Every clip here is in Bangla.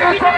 Thank you.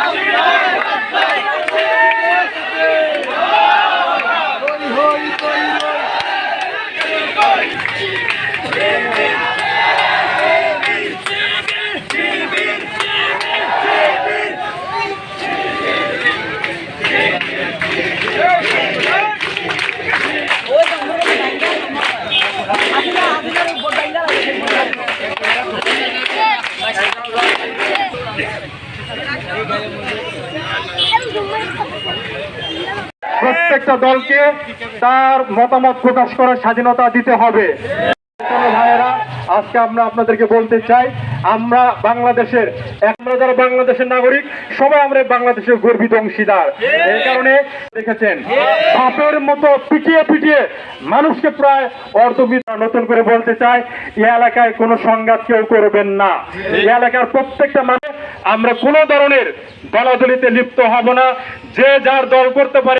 Happy birthday! প্রত্যেকটা দলকে তার মতামত প্রকাশ করার স্বাধীনতা দিতে হবে। ভাইয়েরা, আজকে আমরা আপনাদেরকে বলতে চাই, আমরা বাংলাদেশের, আমরা যারা বাংলাদেশের নাগরিক, সবাই আমরা বাংলাদেশের গর্বিত অংশীদার। এই কারণে দেখেছেন বাপের মতো পিটিয়ে পিটিয়ে মানুষকে প্রায় অর্ধবিদ নতুন করে বলতে চাই, এই এলাকায় কোনো সংঘাত কেউ করবেন না। এই এলাকার প্রত্যেকটা মানুষ, আমরা কোনো ধরনের দলাদলিতে লিপ্ত হব না। যে যার দল করতে পারে